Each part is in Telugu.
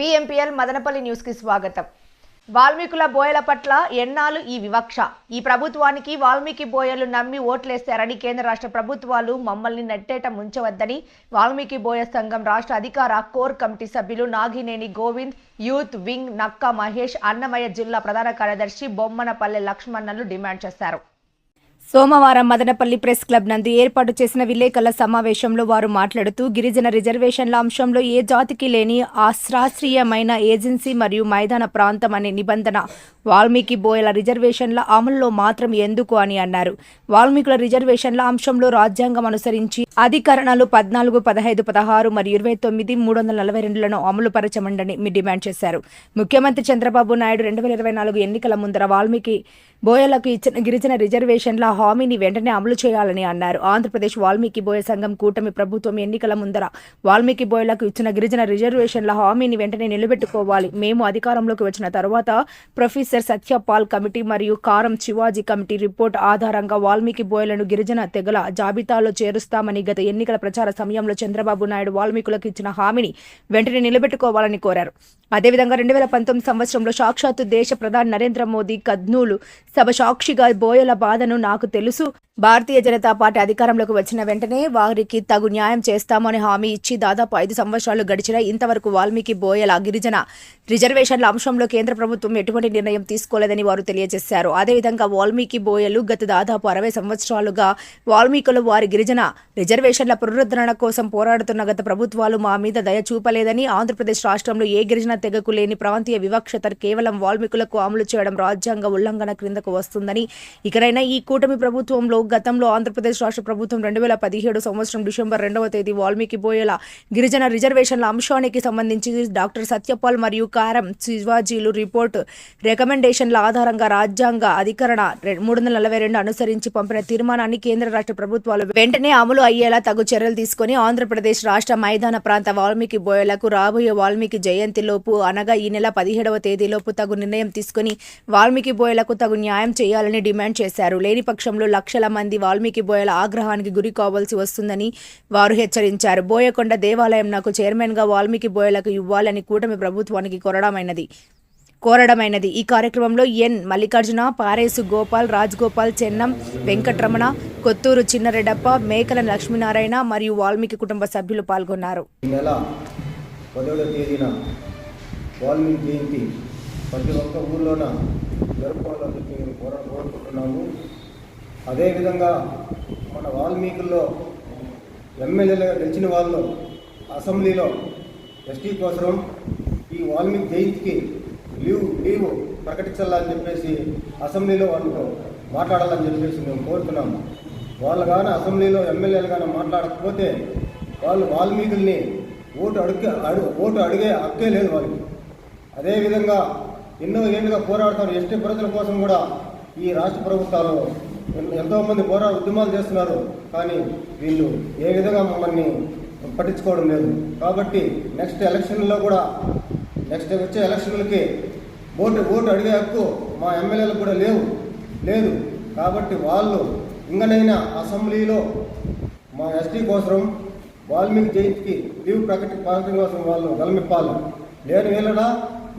బిఎంపీఎల్ మదనపల్లి న్యూస్కి స్వాగతం. వాల్మీకుల బోయల పట్ల ఎన్నాళ్ళు ఈ వివక్ష? ఈ ప్రభుత్వానికి వాల్మీకి బోయలు నమ్మి ఓట్లేస్తారని కేంద్ర రాష్ట్ర ప్రభుత్వాలు మమ్మల్ని నెట్టేట ముంచవద్దని వాల్మీకి బోయ సంఘం రాష్ట్ర అధికార కోర్ కమిటీ సభ్యులు నాగినేని గోవింద్ యూత్ వింగ్ నక్క మహేష్ అన్నమయ్య జిల్లా ప్రధాన కార్యదర్శి బొమ్మనపల్లె లక్ష్మణ్ణలు డిమాండ్ చేశారు. సోమవారం మదనపల్లి ప్రెస్ క్లబ్ నందు ఏర్పాటు చేసిన విలేకరుల సమావేశంలో వారు మాట్లాడుతూ గిరిజన రిజర్వేషన్ల అంశంలో ఏ జాతికి లేని అశాస్త్రీయమైన ఏజెన్సీ మరియు మైదాన ప్రాంతం అనే నిబంధన వాల్మీకి బోయల రిజర్వేషన్ల అమలులో మాత్రం ఎందుకు అని అన్నారు. వాల్మీకుల రిజర్వేషన్ల అంశంలో రాజ్యాంగం అనుసరించి అధికరణలు పద్నాలుగు పదహైదు పదహారు మరియు ఇరవై తొమ్మిది మూడు వందల నలభై రెండులను అమలు పరచమండని మీ డిమాండ్ చేశారు. ముఖ్యమంత్రి చంద్రబాబు నాయుడు రెండు వేల ఇరవై నాలుగు ఎన్నికల ముందర వాల్మీకి బోయలకు ఇచ్చిన గిరిజన రిజర్వేషన్ల హామీని వెంటనే అమలు చేయాలని అన్నారు. ఆంధ్రప్రదేశ్ వాల్మీకి బోయ సంఘం కూటమి ప్రభుత్వం ఎన్నికల ముందర వాల్మీకి బోయలకు ఇచ్చిన గిరిజన రిజర్వేషన్ల హామీని వెంటనే నిలబెట్టుకోవాలి. మేము అధికారంలోకి వచ్చిన తర్వాత ప్రొఫెసర్ సత్యపాల్ కమిటీ మరియు కారం శివాజీ కమిటీ రిపోర్ట్ ఆధారంగా వాల్మీకి బోయలను గిరిజన తెగల జాబితాలో చేరుస్తామని గత ఎన్నికల ప్రచార సమయంలో చంద్రబాబు నాయుడు వాల్మీకులకు ఇచ్చిన హామీని వెంటనే నిలబెట్టుకోవాలని కోరారు. అదేవిధంగా రెండు వేల పంతొమ్మిది సంవత్సరంలో సాక్షాత్తు దేశ ప్రధాని నరేంద్ర మోదీ కద్నూలు సభ సాక్షిగా బోయల బాధను నాకు తెలుసు. భారతీయ జనతా పార్టీ అధికారంలోకి వచ్చిన వెంటనే వారికి తగు న్యాయం చేస్తామని హామీ ఇచ్చి దాదాపు ఐదు సంవత్సరాలు గడిచిన ఇంతవరకు వాల్మీకి బోయల గిరిజన రిజర్వేషన్ల అంశంలో కేంద్ర ప్రభుత్వం ఎటువంటి నిర్ణయం తీసుకోలేదని వారు తెలియజేశారు. అదేవిధంగా వాల్మీకి బోయలు గత దాదాపు అరవై సంవత్సరాలుగా వాల్మీకులు వారి గిరిజన రిజర్వేషన్ల పునరుద్ధరణ కోసం పోరాడుతున్న గత ప్రభుత్వాలు మా మీద దయ చూపలేదని ఆంధ్రప్రదేశ్ రాష్ట్రంలో ఏ గిరిజన తెగకు లేని ప్రాంతీయ వివక్షత కేవలం వాల్మీకులకు అమలు చేయడం రాజ్యాంగ ఉల్లంఘన క్రిందకు వస్తుందని ఇకనైనా ఈ కూటమి ప్రభుత్వంలో గతంలో ఆంధ్రప్రదేశ్ రాష్ట్ర ప్రభుత్వం రెండు వేల పదిహేడు సంవత్సరం డిసెంబర్ రెండవ తేదీ వాల్మీకి బోయల గిరిజన రిజర్వేషన్ల అంశానికి సంబంధించి డాక్టర్ సత్యపాల్ మరియు కారం శివాజీలు రిపోర్ట్ రికమెండేషన్ల ఆధారంగా రాజ్యాంగ అధికరణ రె- మూడు వందల నలభై రెండు అనుసరించి పంపిన తీర్మానాన్ని కేంద్ర రాష్ట్ర ప్రభుత్వాలు వెంటనే అమలు అయ్యేలా తగు చర్యలు తీసుకుని ఆంధ్రప్రదేశ్ రాష్ట్ర మైదాన ప్రాంత వాల్మీకి బోయలకు రాబోయే వాల్మీకి జయంతిలోపు అనగా ఈ నెల పదిహేడవ తేదీలోపు తగు నిర్ణయం తీసుకుని వాల్మీకి బోయలకు తగు న్యాయం చేయాలని డిమాండ్ చేశారు. లేని పక్షంలో లక్షల మంది వాల్మీకి బోయల ఆగ్రహానికి గురి కావాల్సి వస్తుందని వారు హెచ్చరించారు. బోయకొండ దేవాలయం నాకు చైర్మన్గా వాల్మీకి బోయలకు ఇవ్వాలని కూటమి ప్రభుత్వానికి కొరడమైనది. కోరడమైనది. ఈ కార్యక్రమంలో ఎన్. మల్లికార్జున పారేసు గోపాల్ రాజ్గోపాల్ చెన్నం వెంకట్రమణ కొత్తూరు చిన్నరెడ్డప్ప మేకల లక్ష్మీనారాయణ మరియు వాల్మీకి కుటుంబ సభ్యులు పాల్గొన్నారు. పదవ తేదీన వాల్మీకి జయంతి. ప్రతి ఒక్క ఊర్లోన జరుపుకోవాలని కోరుకుంటున్నాము అదేవిధంగా మన వాల్మీకుల్లో ఎమ్మెల్యేలుగా గెలిచిన వాళ్ళు అసెంబ్లీలో ఎస్టీ కోసం ఈ వాల్మీకి జయంతికి లీవ్ లీవ్ ప్రకటించాలని చెప్పేసి అసెంబ్లీలో వాళ్ళతో మాట్లాడాలని చెప్పేసి మేము కోరుతున్నాము. వాళ్ళు కానీ అసెంబ్లీలో ఎమ్మెల్యేలు కానీ మాట్లాడకపోతే వాళ్ళు వాల్మీకుల్ని ఓటు అడిగే అడు ఓటు అడిగే హక్కే లేదు వాళ్ళకి. అదేవిధంగా ఎన్నో ఏళ్ళుగా పోరాడుతారు ఎస్టీ ప్రజల కోసం కూడా ఈ రాష్ట్ర ప్రభుత్వాలు ఎంతోమంది పోరా ఉద్యమాలు చేస్తున్నారు కానీ వీళ్ళు ఏ విధంగా మమ్మల్ని పట్టించుకోవడం లేదు. కాబట్టి నెక్స్ట్ ఎలక్షన్లో కూడా నెక్స్ట్ వచ్చే ఎలక్షన్లకి ఓటు ఓటు అడిగే హక్కు మా ఎమ్మెల్యేలకు కూడా లేవు లేదు. కాబట్టి వాళ్ళు ఇంకనైనా అసెంబ్లీలో మా ఎస్టీ కోసం వాల్మీకి జయంతికి లీవ్ ప్రకటి ప్రకటన కోసం వాళ్ళు గలమిప్పాలి లేని వీళ్ళడా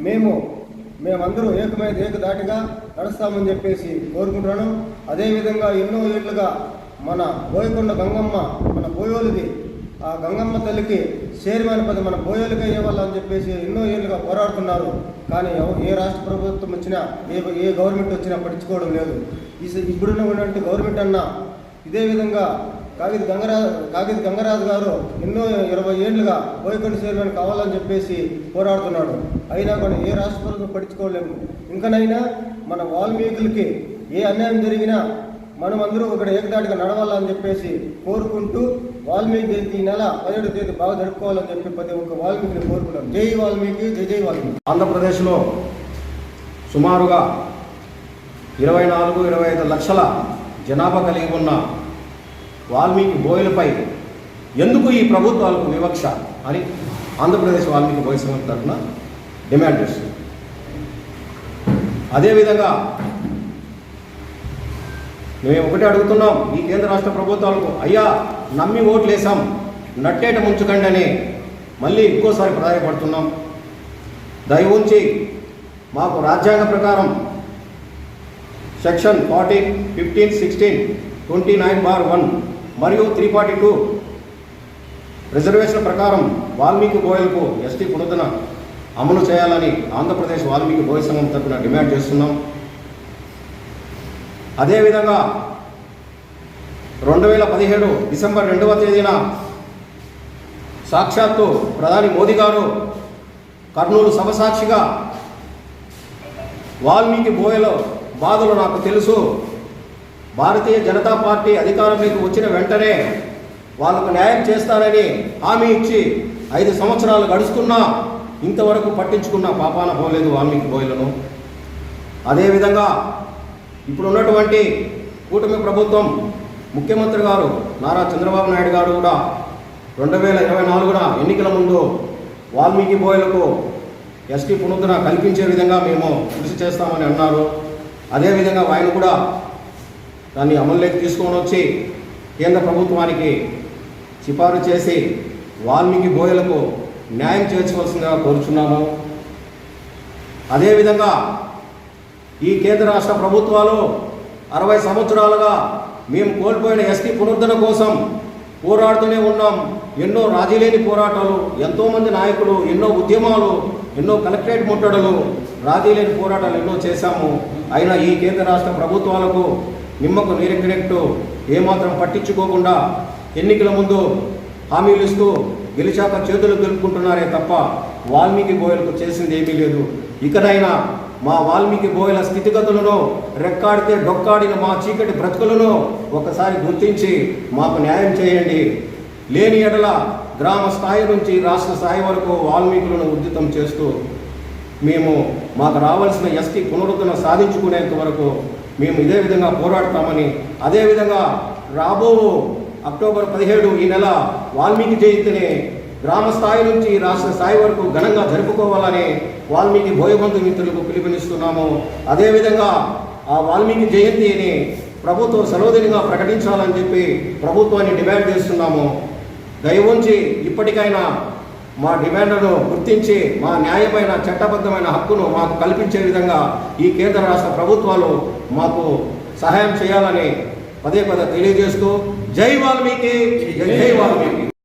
మేము మేమందరూ ఏకమైన ఏకదాటిగా నడుస్తామని చెప్పేసి కోరుకుంటున్నాను. అదేవిధంగా ఎన్నో ఏళ్ళుగా మన బోయకొండ గంగమ్మ మన బోయోలిది ఆ గంగమ్మ తల్లికి చైర్మన్ పది మన బోయోలుగా ఇవ్వాలని చెప్పేసి ఎన్నో ఏళ్ళుగా పోరాడుతున్నారు. కానీ ఏ రాష్ట్ర ప్రభుత్వం వచ్చినా ఏ ఏ గవర్నమెంట్ వచ్చినా పట్టించుకోవడం లేదు. ఈ ఇప్పుడున్న ఉన్నటువంటి గవర్నమెంట్ అన్న ఇదే విధంగా కాగిత గంగరాజు కాగిత గంగరాజు గారు ఎన్నో ఇరవై ఏళ్ళుగా బోయకొండ చైర్మన్ కావాలని చెప్పేసి పోరాడుతున్నాడు. అయినా కూడా ఏ రాష్ట్ర ప్రభుత్వం పట్టించుకోలేము. ఇంకనైనా మన వాల్మీకులకి ఏ అన్యాయం జరిగినా మనమందరూ ఇక్కడ ఏకదాటిగా నడవాలని చెప్పేసి కోరుకుంటూ వాల్మీకి జయంతి ఈ నెల పదిహేడు తేదీ బాగా జరుపుకోవాలని చెప్పి ప్రతి ఒక్క వాల్మీకిని కోరుకున్నాం జై వాల్మీకి జై జై వాల్మీకి. ఆంధ్రప్రదేశ్లో సుమారుగా ఇరవై నాలుగు ఇరవై ఐదు లక్షల జనాభా కలిగి ఉన్న వాల్మీకి బోయలపై ఎందుకు ఈ ప్రభుత్వాలకు వివక్ష అని ఆంధ్రప్రదేశ్ వాల్మీకి బోయ సంఘం తరఫున డిమాండ్ చేస్తుంది. అదేవిధంగా మేము ఒకటే అడుగుతున్నాం ఈ కేంద్ర రాష్ట్ర ప్రభుత్వాలకు అయ్యా నమ్మి ఓట్లేసాం నట్టేట ముంచుకండి అని మళ్ళీ ఇంకోసారి ప్రాధాన్యపడుతున్నాం దయ ఉంచి మాకు రాజ్యాంగ ప్రకారం section forty fifteen sixteen twenty nine bar one మరియు త్రీ ఫార్టీ టూ రిజర్వేషన్ ప్రకారం వాల్మీకి బోయలకు ఎస్టీ పునరుద్ధరణ అమలు చేయాలని ఆంధ్రప్రదేశ్ వాల్మీకి బోయ సంఘం తరఫున డిమాండ్ చేస్తున్నాం. అదేవిధంగా రెండు వేల పదిహేడు డిసెంబర్ రెండవ తేదీన సాక్షాత్తు ప్రధాని మోదీ గారు కర్నూలు సభ సాక్షిగా వాల్మీకి బోయలో బాధలు నాకు తెలుసు. భారతీయ జనతా పార్టీ అధికారంలోకి వచ్చిన వెంటనే వాళ్ళకు న్యాయం చేస్తానని హామీ ఇచ్చి ఐదు సంవత్సరాలు గడుస్తున్నా ఇంతవరకు పట్టించుకున్న పాపాన పోలేదు వాల్మీకి బోయలను అదేవిధంగా ఇప్పుడు ఉన్నటువంటి కూటమి ప్రభుత్వం ముఖ్యమంత్రి గారు నారా చంద్రబాబు నాయుడు గారు కూడా రెండు వేల ఇరవై నాలుగున ఎన్నికల ముందు వాల్మీకి బోయలకు ఎస్టీ పునరుద్ధరణ కల్పించే విధంగా మేము కృషి చేస్తామని అన్నారు. అదేవిధంగా ఆయన కూడా దాన్ని అమలులోకి తీసుకొని వచ్చి కేంద్ర ప్రభుత్వానికి సిఫారు చేసి వాల్మీకి బోయలకు న్యాయం చేర్చవలసిందిగా కోరుచున్నాము అదేవిధంగా ఈ కేంద్ర రాష్ట్ర ప్రభుత్వాలు అరవై సంవత్సరాలుగా మేము కోల్పోయిన ఎస్టీ పునరుద్ధరణ కోసం పోరాడుతూనే ఉన్నాం. ఎన్నో రాజీలేని పోరాటాలు ఎంతోమంది నాయకులు ఎన్నో ఉద్యమాలు ఎన్నో కలెక్టరేట్ ముట్టడలు రాజీలేని పోరాటాలు ఎన్నో చేశాము. అయినా ఈ కేంద్ర రాష్ట్ర ప్రభుత్వాలకు నిమ్మకు నీరెక్కినట్టు ఏమాత్రం పట్టించుకోకుండా ఎన్నికల ముందు హామీలు ఇస్తూ గెలిచాక చేతులు గెలుపుకుంటున్నారే తప్ప వాల్మీకి గోయలకు చేసింది ఏమీ లేదు. ఇకనైనా మా వాల్మీకి గోయల స్థితిగతులను రెక్కాడితే డొక్కాడిన మా చీకటి బ్రతుకులను ఒకసారి గుర్తించి మాకు న్యాయం చేయండి. లేని ఎడల గ్రామ స్థాయి నుంచి రాష్ట్ర స్థాయి వరకు వాల్మీకులను ఉద్యుతం చేస్తూ మేము మాకు రావాల్సిన ఎస్టీ పునరుద్ధరణ సాధించుకునేంత వరకు మేము ఇదే విధంగా పోరాడతామని అదేవిధంగా రాబో అక్టోబర్ పదిహేడు ఈ నెల వాల్మీకి జయంతిని గ్రామ స్థాయి నుంచి రాష్ట్ర స్థాయి వరకు ఘనంగా జరుపుకోవాలని వాల్మీకి భోయబంధు మిత్రులకు పిలుపునిస్తున్నాము. అదేవిధంగా ఆ వాల్మీకి జయంతిని ప్రభుత్వం సర్వదినంగా ప్రకటించాలని చెప్పి ప్రభుత్వాన్ని డిమాండ్ చేస్తున్నాము. దయవుంచి ఇప్పటికైనా మా డిమాండ్లను గుర్తించి మా న్యాయమైన చట్టబద్ధమైన హక్కును మాకు కల్పించే విధంగా ఈ కేంద్ర రాష్ట్ర ప్రభుత్వాలు మాకు సహాయం చేయాలని పదే పదే తెలియజేస్తూ జై వాల్మీకి జై జై వాల్మీకి.